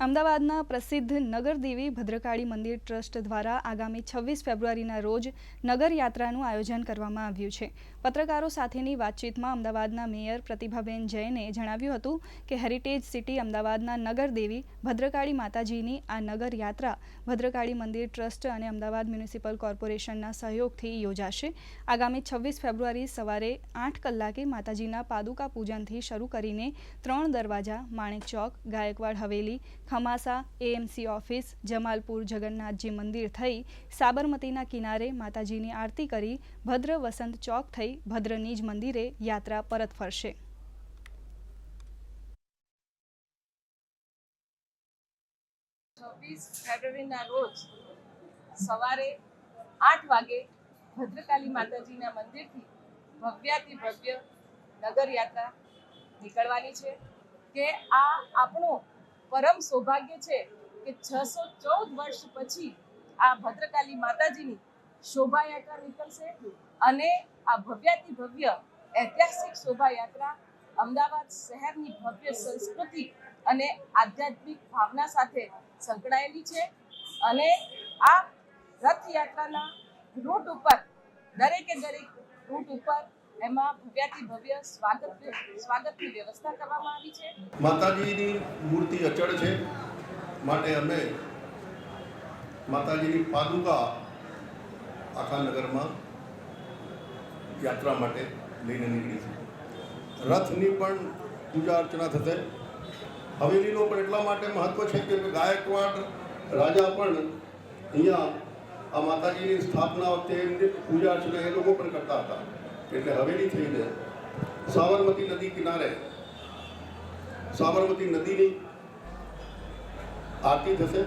અમદાવાદના પ્રસિદ્ધ નગરદેવી ભદ્રકાળી મંદિર ટ્રસ્ટ દ્વારા આગામી છવ્વીસ ફેબ્રુઆરીના રોજ નગરયાત્રાનું આયોજન કરવામાં આવ્યું છે. પત્રકારો સાથેની વાતચીતમાં અમદાવાદના મેયર પ્રતિભાબેન જૈને જણાવ્યું હતું કે હેરિટેજ સિટી અમદાવાદના નગરદેવી ભદ્રકાળી માતાજીની આ નગર યાત્રા ભદ્રકાળી મંદિર ટ્રસ્ટ અને અમદાવાદ મ્યુનિસિપલ કોર્પોરેશનના સહયોગથી યોજાશે. આગામી છવ્વીસ ફેબ્રુઆરી સવારે આઠ કલાકે માતાજીના પાદુકા પૂજનથી શરૂ કરીને ત્રણ દરવાજા, માણેક ચોક, ગાયકવાડ હવેલી ખમાસા એએમસી ઓફિસ, જમાલપુર જગન્નાથજી મંદિર થઈ સાબરમતીના કિનારે માતાજીની આરતી કરી ભદ્ર વસંત ચોક થઈ ભદ્રનીજ મંદિરે યાત્રા પરત ફરશે. છવ્વીસ ફેબ્રુઆરીના રોજ સવારે આઠ વાગે ભદ્રકાલી માતાજીના નીકળવાની છે કે આ આપણું પરમ સૌભાગ્ય છે કે છસો ચૌદ વર્ષ પછી આ ભદ્રકાલી માતાજીની શોભાયાત્રા નીકળશે અને આ ભવ્યાતિ ભવ્ય ઐતિહાસિક શોભાયાત્રા અમદાવાદ શહેરની ભવ્ય સંસ્કૃતિ અને આધ્યાત્મિક ભાવના સાથે સંકળાયેલી છે અને આ રથયાત્રાના રૂટ ઉપર, દરેકે દરેક રૂટ ઉપર માતાજીની મૂર્તિ અચળ છે. માટે અમે માતાજીની પાદુકા આખા નગરમાં યાત્રા માટે લઈને નીકળી છે. રથની પણ પૂજા અર્ચના થશે. હવેલીનો પણ એટલા માટે મહત્વ છે કે ગાયકવાડ રાજા પણ અહીંયા આ માતાજીની સ્થાપના વખતે એમની પૂજા અર્ચના એ લોકો પણ કરતા હતા. એટલે હવેલી થઈને સાબરમતી નદી કિનારે સાબરમતી નદીની આરતી થશે.